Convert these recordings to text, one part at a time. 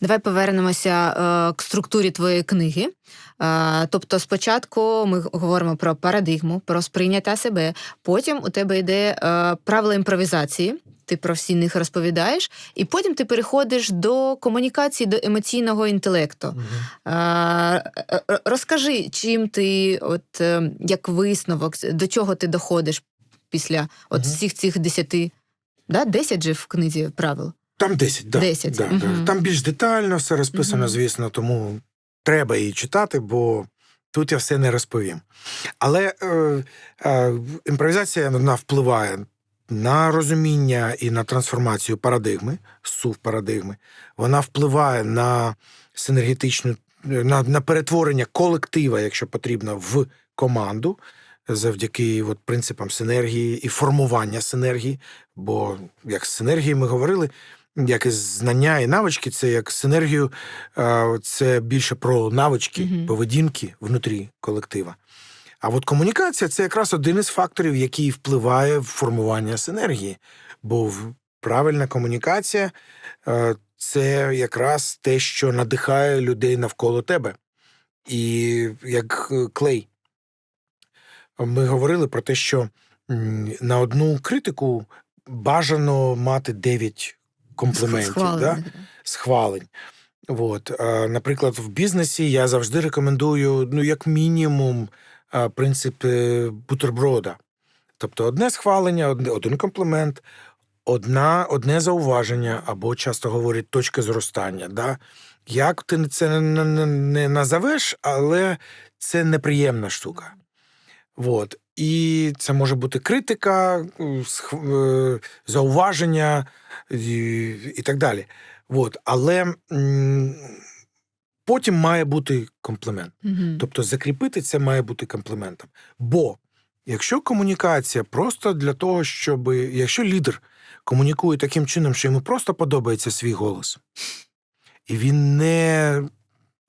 Давай повернемося е, к структурі твоєї книги. Е, тобто, спочатку ми говоримо про парадигму, про сприйняття себе. Потім у тебе йде е, правила імпровізації. Ти про всі них розповідаєш, і потім ти переходиш до комунікації, до емоційного інтелекту. Е, Розкажи, чим ти, от як висновок, до чого ти доходиш після от Мгм. всіх цих десяти, да? десять же в книзі правил. Там 10, да. 10, Да, да. Там більш детально все розписано, Мгм. звісно, тому треба її читати, бо тут я все не розповім. Але е, е, імпровізація вона впливає на розуміння і на трансформацію парадигми, сув парадигми. Вона впливає на синергетичну, на, на перетворення колектива, якщо потрібно, в команду. Завдяки от, принципам синергії і формування синергії. Бо як з синергії ми говорили, як і знання і навички, це як синергію, це більше про навички, Мгм. поведінки внутрі колектива. А от комунікація це якраз один із факторів, який впливає в формування синергії. Бо правильна комунікація це якраз те, що надихає людей навколо тебе. І як е, клей. Ми говорили про те, що на одну критику бажано мати 9 компліментів. Да? Схвалених, да. схвалень. От, наприклад, в бізнесі я завжди рекомендую, ну, як мінімум, принцип бутерброда. Тобто одне схвалення, один комплімент, одна, одне зауваження, або часто говорять точка зростання. Да? Як ти це не назовеш, але це неприємна штука. От. І це може бути критика, е, е, зауваження і, так далі. От. Але потім має бути комплімент. Мгм. Тобто закріпити це має бути компліментом. Бо якщо комунікація просто для того, щоб якщо лідер комунікує таким чином, що йому просто подобається свій голос, і він не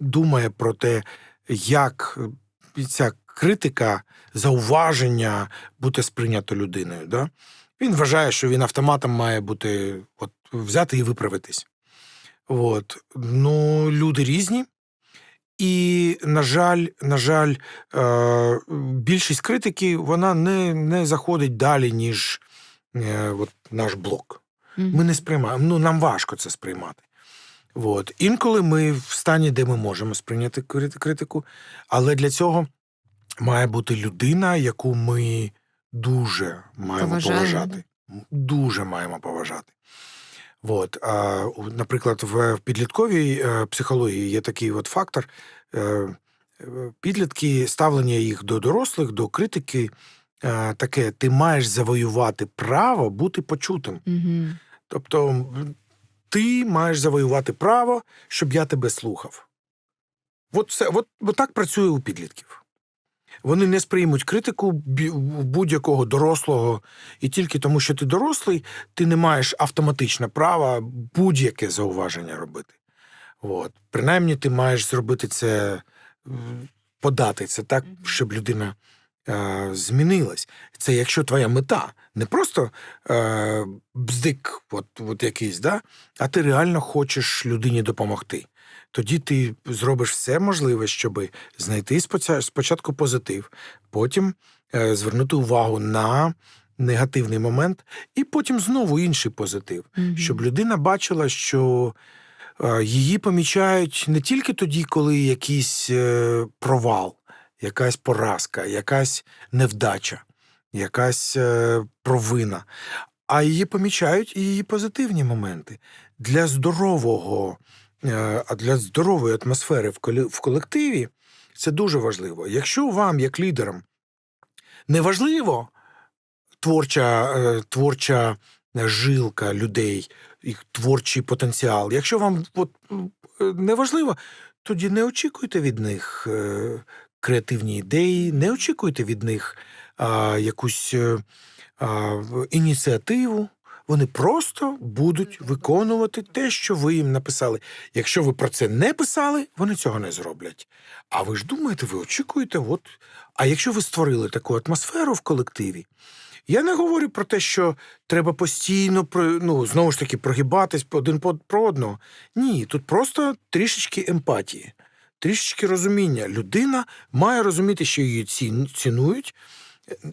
думає про те, як ця критика, зауваження бути сприйнято людиною. Да? Він вважає, що він автоматом має бути от, взяти і виправитись. От. Ну, люди різні. І, на жаль, на жаль, е, більшість критики вона не, не заходить далі, ніж е, от наш блок. Ми не сприймаємо. Ну, нам важко це сприймати. От. Інколи ми в стані, де ми можемо сприйняти критику, але для цього має бути людина, яку ми дуже маємо Поважаємо, поважати. Дуже маємо поважати. От, а, наприклад, в підлітковій е, психології є такий от фактор. Е, е, підлітки, ставлення їх до дорослих, до критики, таке: ти маєш завоювати право бути почутим. Мгм. Тобто, ти маєш завоювати право, щоб я тебе слухав. От, це, от, от так працює у підлітків. Вони не сприймуть критику будь-якого дорослого, і тільки тому, що ти дорослий, ти не маєш автоматично права будь-яке зауваження робити. От. Принаймні, ти маєш зробити це, подати це так, щоб людина е, змінилась. Це якщо твоя мета не просто е, бздик, от, от якийсь, да? а ти реально хочеш людині допомогти. Тоді ти зробиш все можливе, щоб знайти спочатку позитив, потім е, звернути увагу на негативний момент, і потім знову інший позитив, Мгм. щоб людина бачила, що е, її помічають не тільки тоді, коли якийсь е, провал, якась поразка, якась невдача, якась провина, а її помічають і її позитивні моменти. Для здорового, а для здорової атмосфери в колективі це дуже важливо. Якщо вам, як лідерам, не важливо творча, е, творча жилка людей, їх творчий потенціал. Якщо вам от, е, не важливо, тоді не очікуйте від них е, креативні ідеї, не очікуйте від них а, якусь е, а, ініціативу. Вони просто будуть виконувати те, що ви їм написали. Якщо ви про це не писали, вони цього не зроблять. А ви ж думаєте, ви очікуєте, от. А якщо ви створили таку атмосферу в колективі, Я не говорю про те, що треба постійно ну, знову ж таки прогибатись один про одного. Ні, тут просто трішечки емпатії, трішечки розуміння. Людина має розуміти, що її цінують,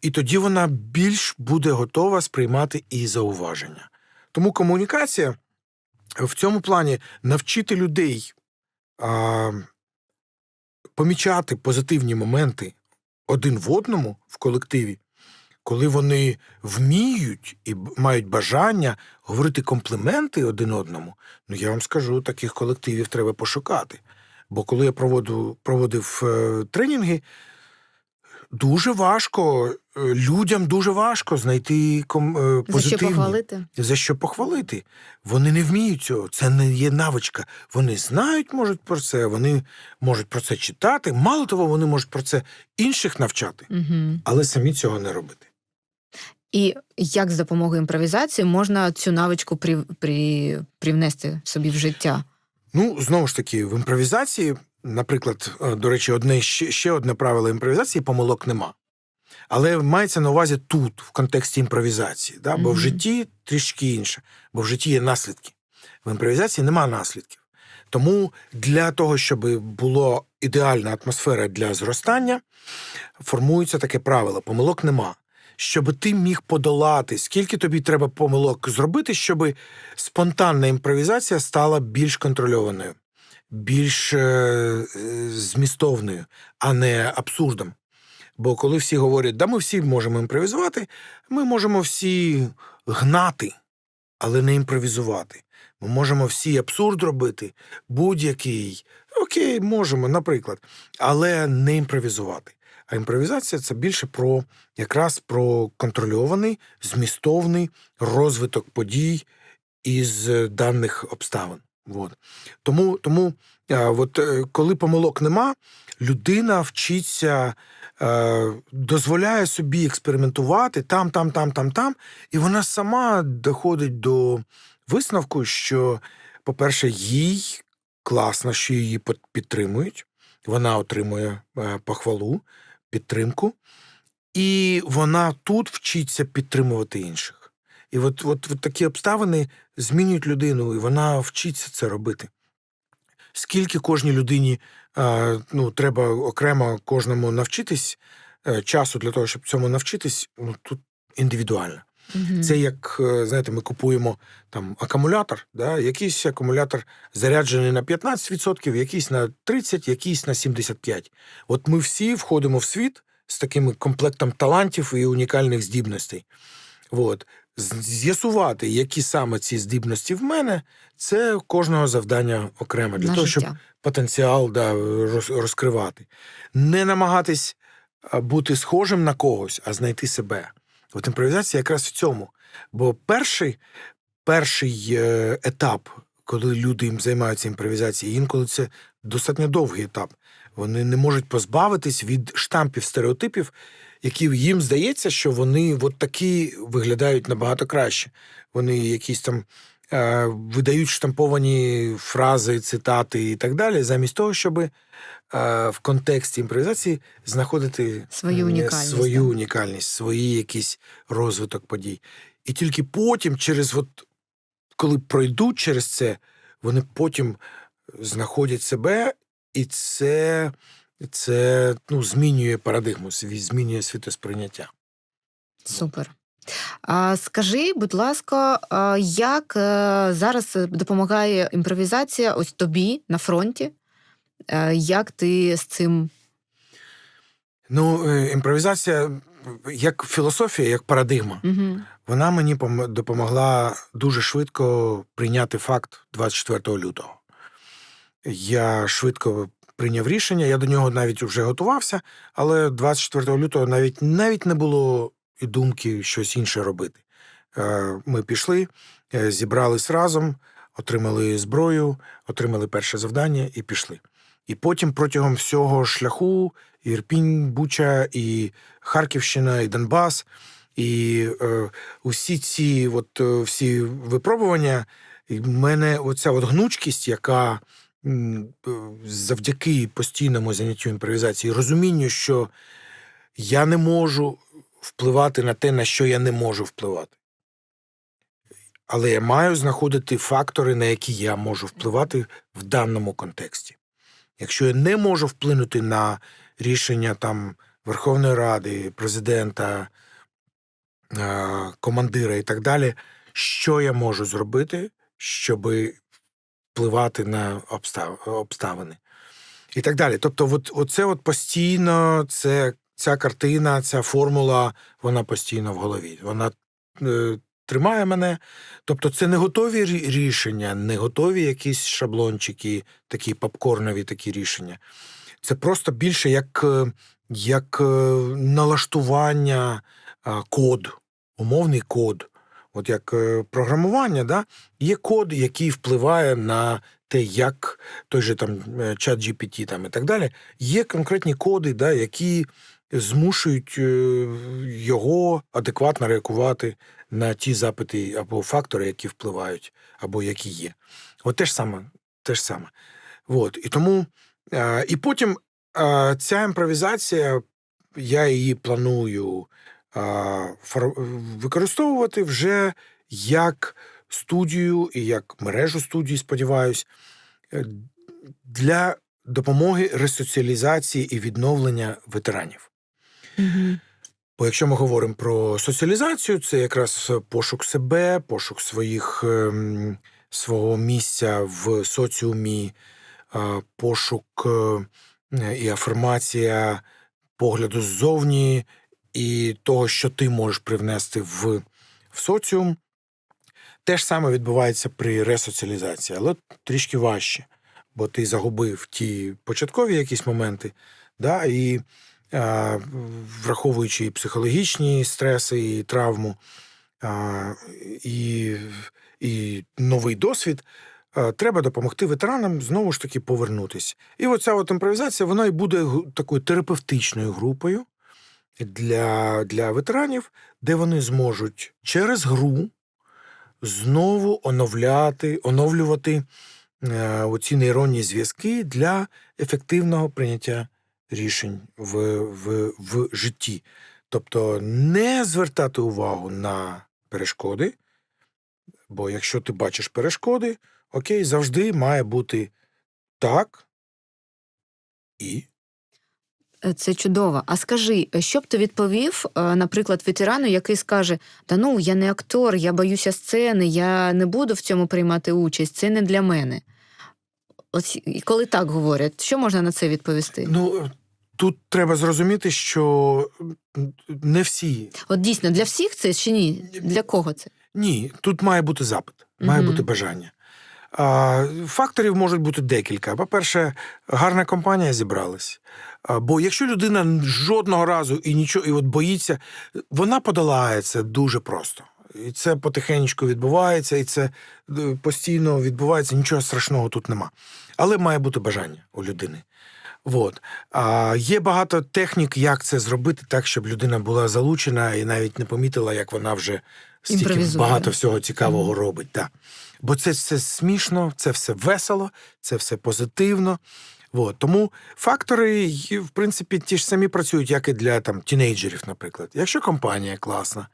і тоді вона більш буде готова сприймати і зауваження. Тому комунікація в цьому плані навчити людей а, помічати позитивні моменти один в одному в колективі, коли вони вміють і мають бажання говорити компліменти один одному, ну я вам скажу, таких колективів треба пошукати. Бо коли я проводу, проводив е, тренінги, дуже важко, е, людям дуже важко знайти ком, е, За що похвалити? за що похвалити. Вони не вміють цього. Це не є навичка. Вони знають, можуть про це, вони можуть про це читати. Мало того, вони можуть про це інших навчати, Угу. але самі цього не робити. І як з допомогою імпровізації можна цю навичку при, при, привнести собі в життя? Ну, знову ж таки, в імпровізації, наприклад, е, до речі, одне ще, одне правило імпровізації помилок нема. Але мається на увазі тут, в контексті імпровізації. Да? Бо в житті трішки інше, бо в житті є наслідки. В імпровізації нема наслідків. Тому для того, щоб була ідеальна атмосфера для зростання, формується таке правило: помилок нема. Щоб ти міг подолати, скільки тобі треба помилок зробити, щоб спонтанна імпровізація стала більш контрольованою, більш е, е, змістовною, а не абсурдом. Бо коли всі говорять, да, ми всі можемо імпровізувати, ми можемо всі гнати, але не імпровізувати. Ми можемо всі абсурд робити, будь-який. Окей, можемо, наприклад, але не імпровізувати. А імпровізація це більше про якраз про контрольований, змістовний розвиток подій із даних обставин. От. Тому, тому а, от, е, коли помилок нема, людина вчиться, е, дозволяє собі експериментувати там, там, там, там, там, і вона сама доходить до висновку, що, по-перше, їй класно, що її підтримують, вона отримує е, похвалу, підтримку, і вона тут вчиться підтримувати інших. І от, от, от такі обставини змінюють людину, і вона вчиться це робити. Скільки кожній людині е, ну, треба окремо кожному навчитись е, часу для того, щоб цьому навчитись, ну тут індивідуально. Угу. Це як, е, знаєте, ми купуємо там акумулятор, да? якийсь акумулятор заряджений на 15%, якийсь на 30%, якийсь на 75%. От ми всі входимо в світ з таким комплектом талантів і унікальних здібностей. От. З'ясувати, які саме ці здібності в мене, це кожного завдання окремо для на того, життя. щоб потенціал да, розкривати. Не намагатись бути схожим на когось, а знайти себе. От імпровізація якраз в цьому. Бо перший, перший е, етап, коли люди їм займаються імпровізацією, інколи це достатньо довгий етап. Вони не можуть позбавитись від штампів, стереотипів, які їм здається, що вони от такі виглядають набагато краще. Вони якісь там е, видають штамповані фрази, цитати і так далі, замість того, щоб е, в контексті імпровізації знаходити Свою е, унікальність, свою да. унікальність, свої якийсь розвиток подій. І тільки потім, через от, коли пройдуть через це, вони потім знаходять себе, і це, це ну, змінює парадигму, змінює світосприйняття. Супер. А скажи, будь ласка, як е, зараз допомагає імпровізація ось тобі на фронті? Е, Як ти з цим Ну, е, імпровізація як філософія, як парадигма. угу. Вона мені допомогла дуже швидко прийняти факт 24 лютого. Я швидко прийняв рішення, я до нього навіть вже готувався, але 24 лютого навіть, навіть не було і думки щось інше робити. Е, Ми пішли, е, зібрались разом, отримали зброю, отримали перше завдання і пішли. І потім протягом всього шляху Ірпінь, Буча, і Харківщина, і Донбас, і е, усі ці от, е, всі випробування, і в мене оця от гнучкість, яка завдяки постійному заняттю імпровізації, розумінню, що я не можу впливати на те, на що я не можу впливати. Але я маю знаходити фактори, на які я можу впливати в даному контексті. Якщо я не можу вплинути на рішення там Верховної Ради, президента, е, командира і так далі, що я можу зробити, щоб впливати на обстав- обставини і так далі. Тобто, от, оце от постійно, це, ця картина, ця формула, вона постійно в голові. Вона е, тримає мене. Тобто, це не готові рішення, не готові якісь шаблончики, такі попкорнові такі рішення. Це просто більше як, е, як е, налаштування а, код, умовний код. От як е, програмування, да? є код, який впливає на те, як той же там е, чат GPT там, і так далі. Є конкретні коди, да, які змушують е, його адекватно реагувати на ті запити або фактори, які впливають, або які є. От те ж саме. Те ж саме. От. І тому, і потім ця імпровізація, я її планую використовувати вже як студію і як мережу студій, сподіваюсь, е, для допомоги ресоціалізації і відновлення ветеранів. Угу. Бо якщо ми говоримо про соціалізацію, це якраз пошук себе, пошук своїх, ем, свого місця в соціумі, пошук е, і афірмація погляду ззовні і того, що ти можеш привнести в, в соціум. Те ж саме відбувається при ресоціалізації, але трішки важче, бо ти загубив ті початкові якісь моменти, да, і а, враховуючи і психологічні стреси, і травму, а, і, і новий досвід, а, треба допомогти ветеранам знову ж таки повернутися. І оця от імпровізація вона і буде такою терапевтичною групою для, для ветеранів, де вони зможуть через гру знову оновляти, оновлювати е, оці нейронні зв'язки для ефективного прийняття рішень в, в, в житті. Тобто не звертати увагу на перешкоди, бо якщо ти бачиш перешкоди, окей, завжди має бути так і. Е, Це чудово. А скажи, що б ти відповів, е, наприклад, ветерану, який скаже: Та ну, я не актор, я боюся сцени, я не буду в цьому приймати участь, це не для мене. Ось коли так говорять, що можна на це відповісти? Ну, тут треба зрозуміти, що не всі От дійсно для всіх це чи ні? Для кого це? Ні, тут має бути запит, має Мгм. бути бажання. Факторів можуть бути декілька. По-перше, гарна компанія зібралась. Бо якщо людина жодного разу і нічого, і от боїться, вона подолає це дуже просто. І це потихеньку відбувається, і це е, постійно відбувається, нічого страшного тут нема. Але має бути бажання у людини. От. А є багато технік, як це зробити так, щоб людина була залучена і навіть не помітила, як вона вже стільки багато всього цікавого робить. Да. Бо це все смішно, це все весело, це все позитивно. От. Тому фактори, в принципі, ті ж самі працюють, як і для там, тінейджерів, наприклад. Якщо компанія класна,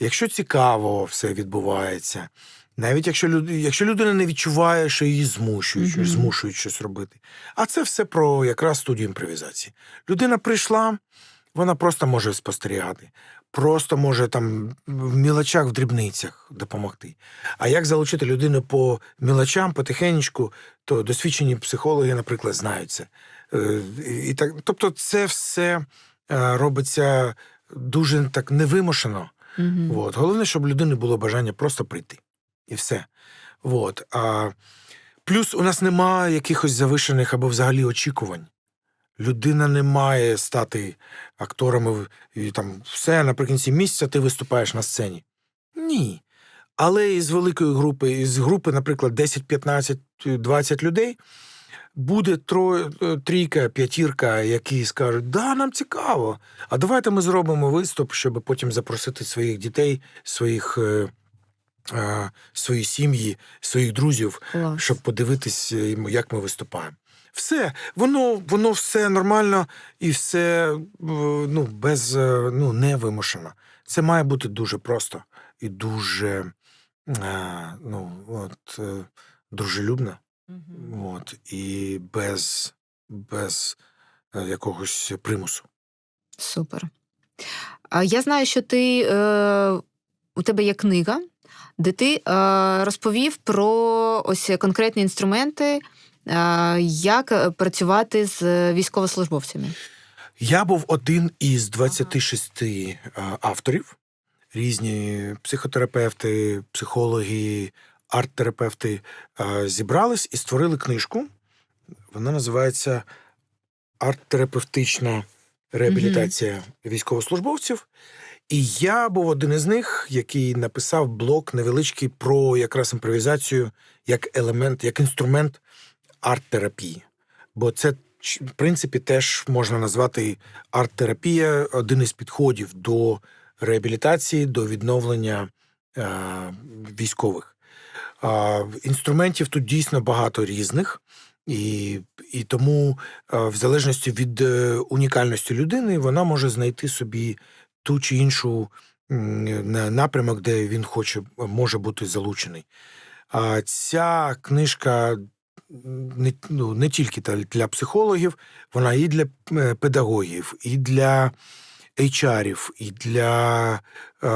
якщо цікаво все відбувається, навіть якщо, люд... якщо людина не відчуває, що її змушують, Мгм. змушують щось робити. А це все про якраз студію імпровізації. Людина прийшла, вона просто може спостерігати, просто може там в мілочах, в дрібницях допомогти. А як залучити людину по мілочам, потихеньку, то досвідчені психологи, наприклад, знають це. Е, І так, тобто, це все е, робиться дуже так невимушено. Угу. От. Головне, щоб людини було бажання просто прийти. І все. От. А, плюс у нас немає якихось завишених або взагалі очікувань. Людина не має стати актором і і там все наприкінці місяця ти виступаєш на сцені. Ні. Але із великої групи, із групи, наприклад, 10, 15, 20 людей, буде троє, е, трійка, п'ятірка, які скажуть, да, нам цікаво. А давайте ми зробимо виступ, щоб потім запросити своїх дітей, своїх, е, свої сім'ї, своїх друзів, Клас. щоб подивитись, е, як ми виступаємо. Все, воно, воно все нормально і все ну, без ну, невимушено. Це має бути дуже просто і дуже е, ну, от, е, дружелюбно. От, і без, без е, якогось примусу. Супер. А я знаю, що ти е, у тебе є книга, де ти е, розповів про ось конкретні інструменти, е, як е, працювати з військовослужбовцями. Я був один із 26 е, авторів. Різні психотерапевти, психологи, арт-терапевти зібрались і створили книжку. Вона називається Арт-терапевтична реабілітація військовослужбовців. І я був один із них, який написав блок невеличкий про якраз імпровізацію як елемент, як інструмент арт-терапії. Бо це, в принципі, теж можна назвати арт-терапія один із підходів до реабілітації, до відновлення е, військових. Інструментів тут дійсно багато різних, і, і тому, е, в залежності від е, унікальності людини, вона може знайти собі ту чи іншу напрямок, де він хоче може бути залучений. А ця книжка не, ну, не тільки для психологів, вона і для педагогів, і для HR-ів, і для е,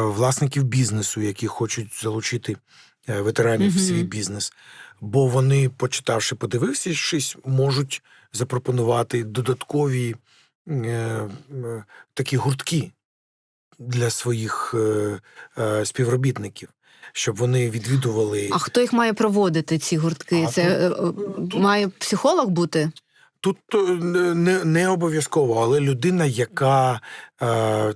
власників бізнесу, які хочуть залучити е, ветеранів в Мгм. свій бізнес. Бо вони, почитавши, подивившись, можуть запропонувати додаткові е, е, такі гуртки для своїх е, е, співробітників, щоб вони відвідували. А хто їх має проводити, ці гуртки? А Це тут- має психолог бути? Тут е, не, не обов'язково, але людина, яка е,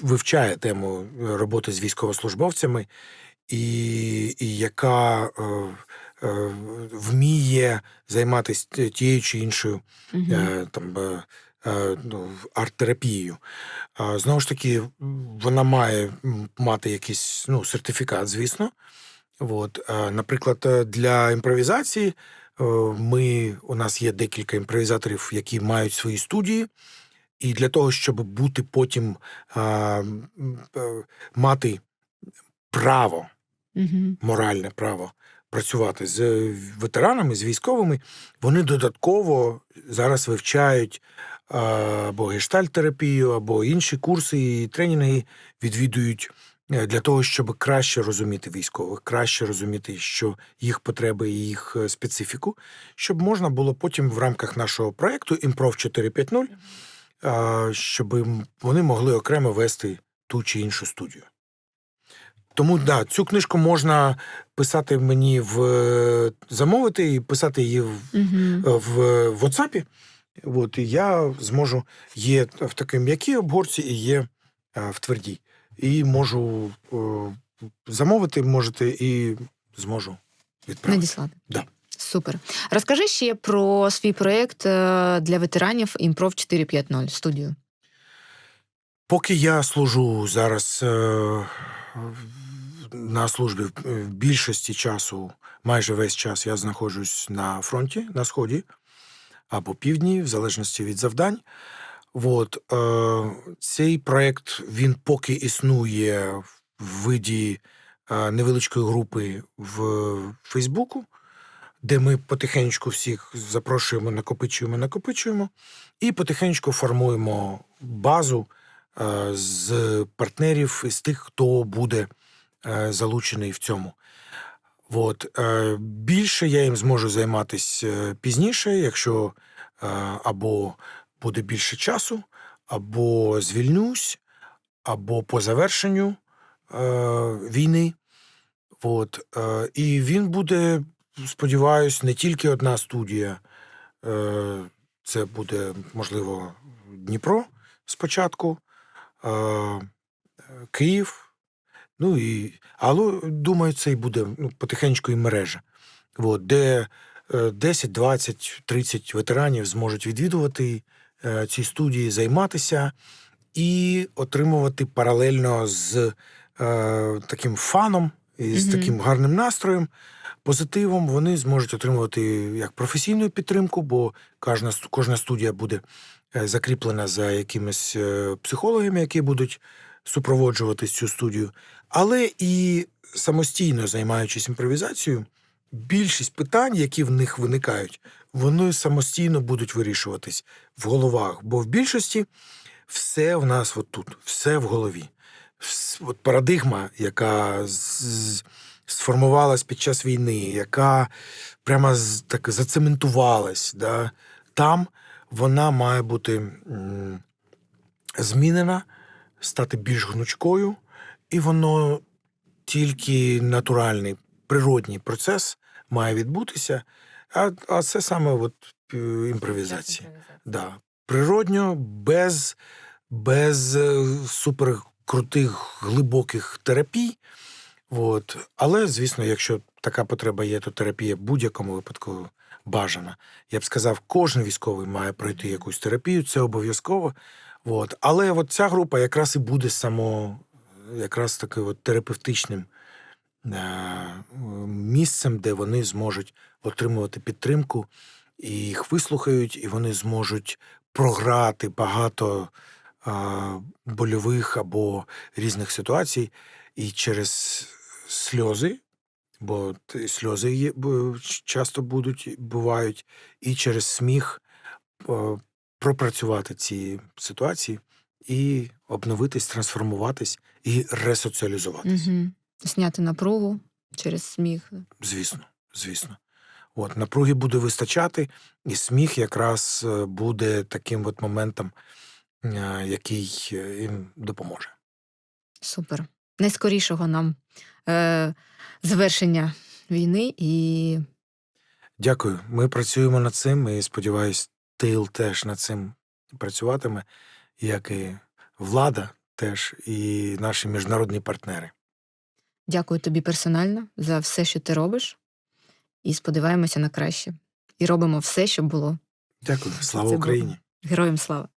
вивчає тему роботи з військовослужбовцями, і, і яка е, е, вміє займатися тією чи іншою е, там, е, е, ну, арт-терапією. Знову ж таки, вона має мати якийсь ну, сертифікат, звісно. От, е, наприклад, для імпровізації ми, у нас є декілька імпровізаторів, які мають свої студії. І для того, щоб бути потім а, е, мати право Мгм. моральне право працювати з ветеранами, з військовими, вони додатково зараз вивчають або гештальт-терапію, або інші курси і тренінги відвідують е, для того, щоб краще розуміти військових, краще розуміти, що їх потреби і їх е, специфіку, щоб можна було потім в рамках нашого проекту Імпров 4.5.0, щоб вони могли окремо вести ту чи іншу студію. Тому да, цю книжку можна писати мені в е, замовити і писати її в, Мгм. в WhatsApp. От, і я зможу є в такій м'якій обгорці і є е, в твердій. І можу е, замовити, можете, і зможу відправити. Надіслати. Да. Супер. Розкажи ще про свій проєкт е, для ветеранів Імпров 450 студію. Поки я служу зараз е, на службі в в більшості часу, майже весь час я знаходжусь на фронті, на сході або півдні, в залежності від завдань. От, е, цей проєкт він поки існує в виді е, невеличкої групи в Фейсбуку, де ми потихеньку всіх запрошуємо, накопичуємо, накопичуємо, і потихеньку формуємо базу е, з партнерів, з тих, хто буде е, залучений в цьому. От, е, більше я їм зможу займатися е, пізніше, якщо е, або буде більше часу, або звільнюсь, або по завершенню е, війни. От, е, і він буде, сподіваюсь, не тільки одна студія. Е, це буде, можливо, Дніпро спочатку, е, Київ. Ну і, але думаю, це і буде ну, потихеньку і мережа, от, де е, 10, 20, 30 ветеранів зможуть відвідувати е, ці студії, займатися і отримувати паралельно з е, таким фаном І з Мгм. таким гарним настроєм, позитивом вони зможуть отримувати як професійну підтримку, бо кожна, кожна студія буде е, закріплена за якимись психологами, які будуть супроводжувати цю студію. Але і самостійно займаючись імпровізацією, більшість питань, які в них виникають, вони самостійно будуть вирішуватись в головах. Бо в більшості все в нас от тут, все в голові. От парадигма, яка сформувалась під час війни, яка прямо так зацементувалась, да, там вона має бути змінена, стати більш гнучкою, і воно тільки натуральний, природній процес має відбутися. А, а це саме от, е, імпровізація. Да. Природньо, без, без е, суперкрутих глибоких терапій. От. Але, звісно, якщо така потреба є, то терапія в будь-якому випадку бажана. Я б сказав, кожен військовий має пройти якусь терапію, це обов'язково. От. Але от ця група якраз і буде само якраз таки от терапевтичним е, місцем, де вони зможуть отримувати підтримку, і їх вислухають, і вони зможуть програти багато больових або різних ситуацій, і через сльози, бо сльози є, часто будуть, бувають, і через сміх е, пропрацювати ці ситуації і обновитись, трансформуватись і ресоціалізуватись. Угу. Зняти напругу через сміх. Звісно, звісно. От, напруги буде вистачати, і сміх якраз е, буде таким от моментом, е, який е, їм допоможе. Супер. Найскорішого нам е, завершення війни і Дякую. Ми працюємо над цим, і сподіваюсь, Тил теж над цим працюватиме, як і влада, теж, і наші міжнародні партнери. Дякую тобі персонально за все, що ти робиш. І сподіваємося на краще. І робимо все, щоб було. Дякую. Слава Це Україні! було. Героям слава!